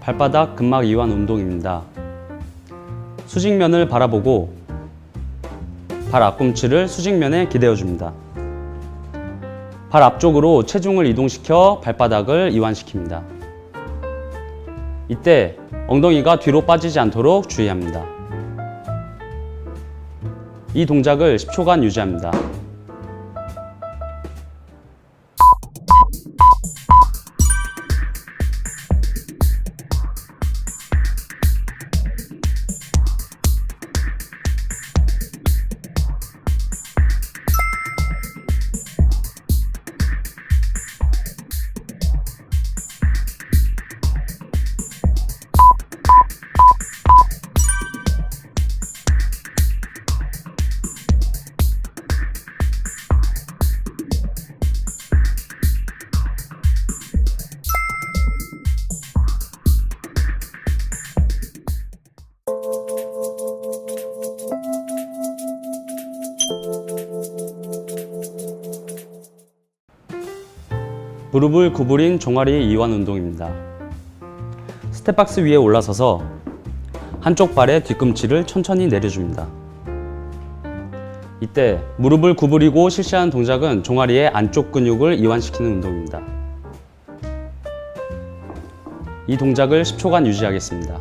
발바닥 근막 이완 운동입니다. 수직면을 바라보고 발 앞꿈치를 수직면에 기대어 줍니다. 발 앞쪽으로 체중을 이동시켜 발바닥을 이완시킵니다. 이때 엉덩이가 뒤로 빠지지 않도록 주의합니다. 이 동작을 10초간 유지합니다. 무릎을 구부린 종아리 이완 운동입니다. 스텝박스 위에 올라서서 한쪽 발의 뒤꿈치를 천천히 내려줍니다. 이때 무릎을 구부리고 실시하는 동작은 종아리의 안쪽 근육을 이완시키는 운동입니다. 이 동작을 10초간 유지하겠습니다.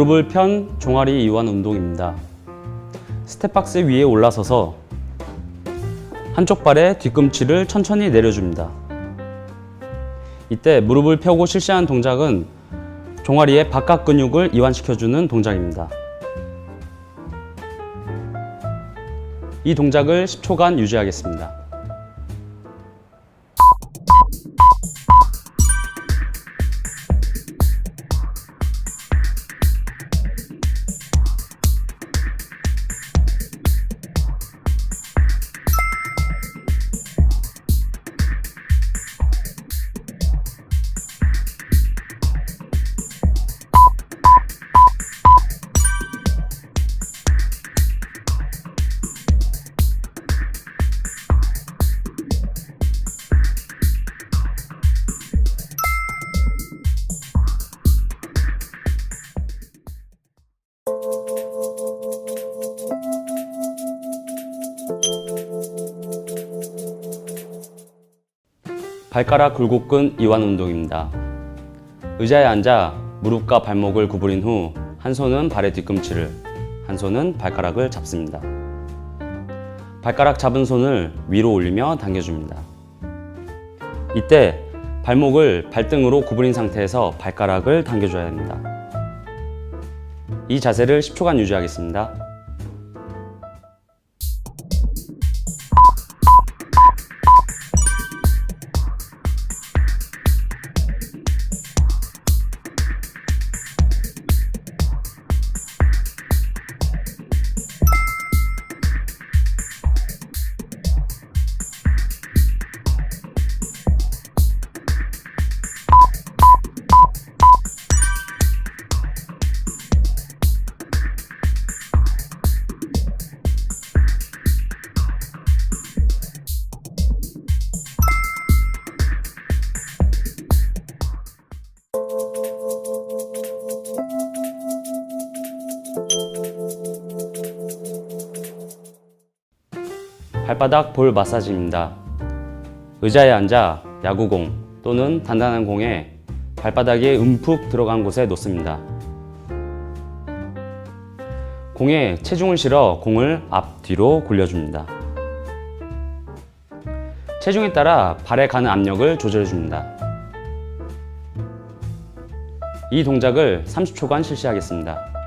무릎을 편 종아리 이완 운동입니다. 스텝박스 위에 올라서서 한쪽 발의 뒤꿈치를 천천히 내려줍니다. 이때 무릎을 펴고 실시하는 동작은 종아리의 바깥 근육을 이완시켜주는 동작입니다. 이 동작을 10초간 유지하겠습니다. 발가락 굴곡근 이완 운동입니다. 의자에 앉아 무릎과 발목을 구부린 후 한 손은 발의 뒤꿈치를, 한 손은 발가락을 잡습니다. 발가락 잡은 손을 위로 올리며 당겨줍니다. 이때 발목을 발등으로 구부린 상태에서 발가락을 당겨줘야 합니다. 이 자세를 10초간 유지하겠습니다. 발바닥 볼 마사지입니다. 의자에 앉아 야구공 또는 단단한 공에 발바닥에 움푹 들어간 곳에 놓습니다. 공에 체중을 실어 공을 앞뒤로 굴려줍니다. 체중에 따라 발에 가는 압력을 조절해줍니다. 이 동작을 30초간 실시하겠습니다.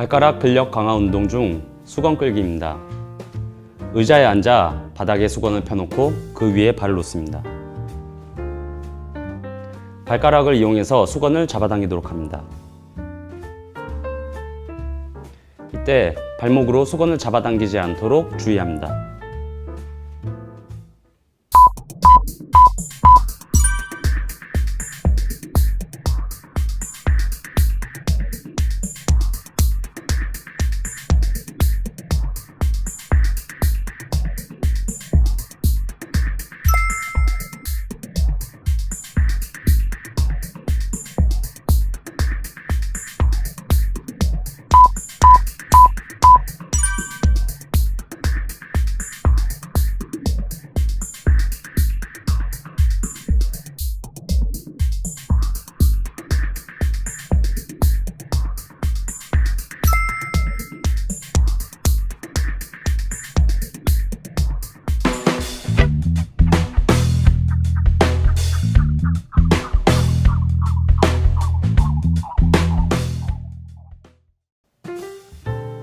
발가락 근력 강화 운동 중 수건 끌기입니다. 의자에 앉아 바닥에 수건을 펴놓고 그 위에 발을 놓습니다. 발가락을 이용해서 수건을 잡아당기도록 합니다. 이때 발목으로 수건을 잡아당기지 않도록 주의합니다.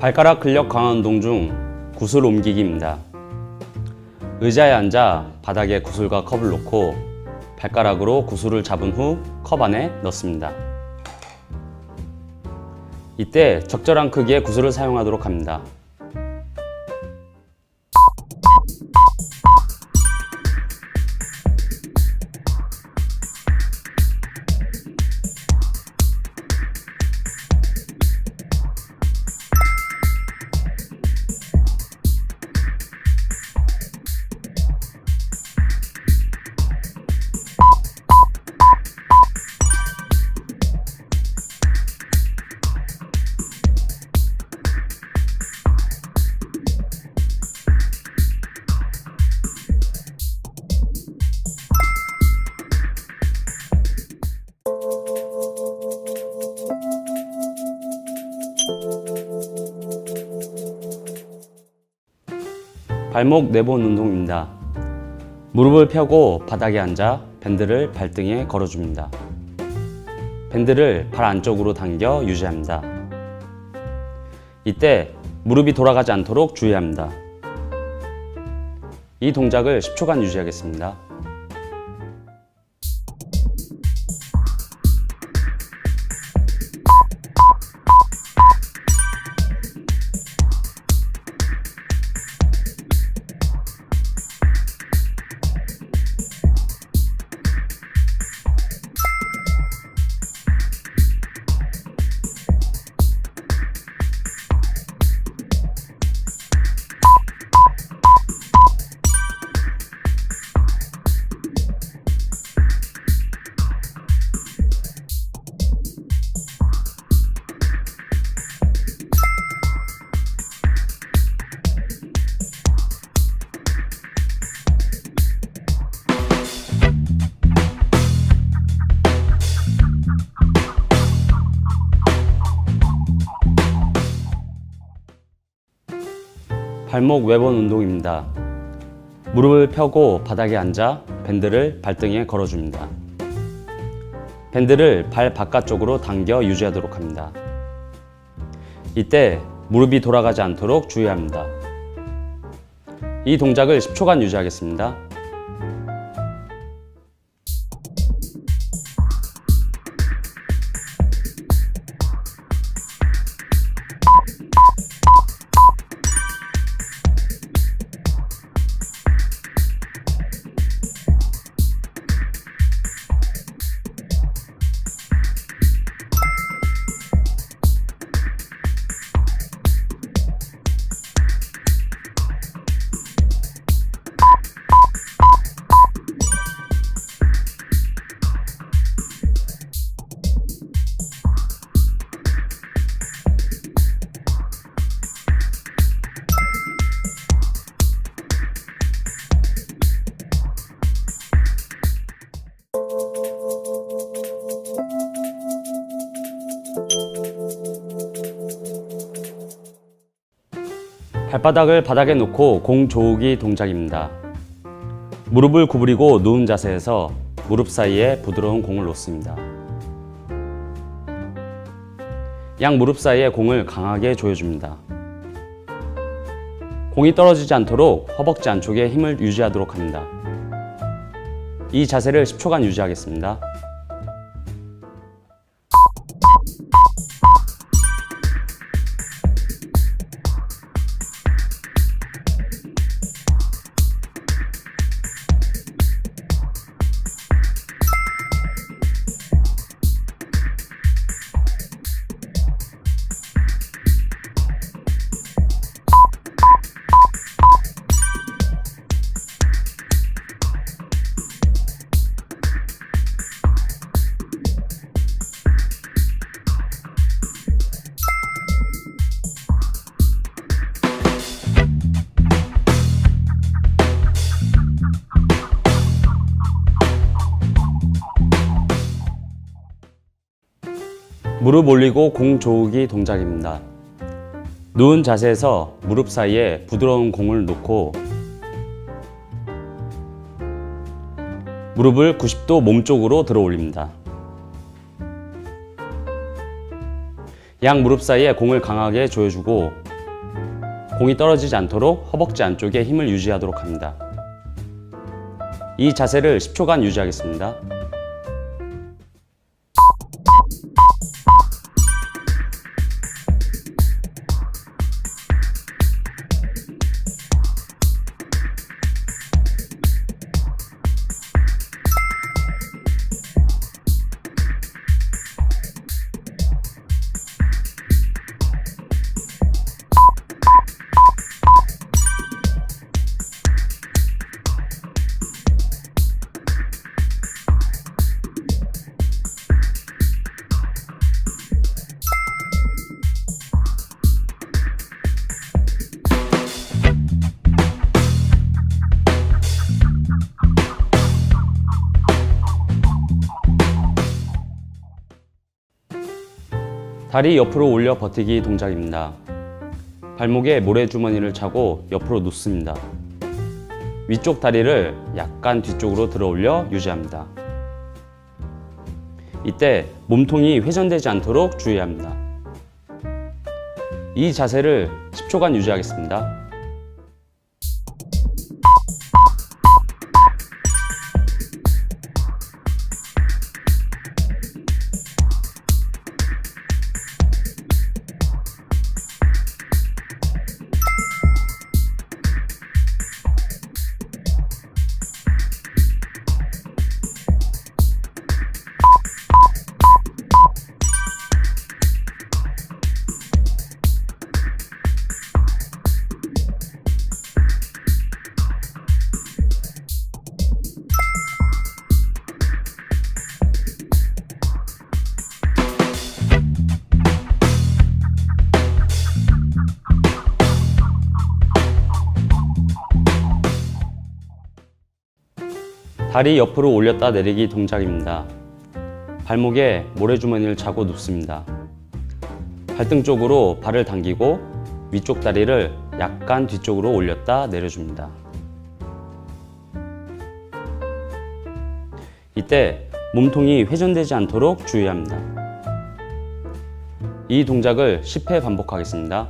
발가락 근력 강화 운동 중 구슬 옮기기입니다. 의자에 앉아 바닥에 구슬과 컵을 놓고 발가락으로 구슬을 잡은 후 컵 안에 넣습니다. 이때 적절한 크기의 구슬을 사용하도록 합니다. 발목 내본 운동입니다. 무릎을 펴고 바닥에 앉아 밴드를 발등에 걸어줍니다. 밴드를 발 안쪽으로 당겨 유지합니다. 이때 무릎이 돌아가지 않도록 주의합니다. 이 동작을 10초간 유지하겠습니다. 발목 외번 운동입니다. 무릎을 펴고 바닥에 앉아 밴드를 발등에 걸어줍니다. 밴드를 발 바깥쪽으로 당겨 유지하도록 합니다. 이때 무릎이 돌아가지 않도록 주의합니다. 이 동작을 10초간 유지하겠습니다. 발바닥을 바닥에 놓고 공 조우기 동작입니다. 무릎을 구부리고 누운 자세에서 무릎 사이에 부드러운 공을 놓습니다. 양 무릎 사이에 공을 강하게 조여줍니다. 공이 떨어지지 않도록 허벅지 안쪽에 힘을 유지하도록 합니다. 이 자세를 10초간 유지하겠습니다. 무릎 올리고 공 조우기 동작입니다. 누운 자세에서 무릎 사이에 부드러운 공을 놓고 무릎을 90도 몸쪽으로 들어 올립니다. 양 무릎 사이에 공을 강하게 조여주고 공이 떨어지지 않도록 허벅지 안쪽에 힘을 유지하도록 합니다. 이 자세를 10초간 유지하겠습니다. 다리 옆으로 올려 버티기 동작입니다. 발목에 모래주머니를 차고 옆으로 눕습니다. 위쪽 다리를 약간 뒤쪽으로 들어 올려 유지합니다. 이때 몸통이 회전되지 않도록 주의합니다. 이 자세를 10초간 유지하겠습니다. 다리 옆으로 올렸다 내리기 동작입니다. 발목에 모래주머니를 차고 눕습니다. 발등 쪽으로 발을 당기고 위쪽 다리를 약간 뒤쪽으로 올렸다 내려줍니다. 이때 몸통이 회전되지 않도록 주의합니다. 이 동작을 10회 반복하겠습니다.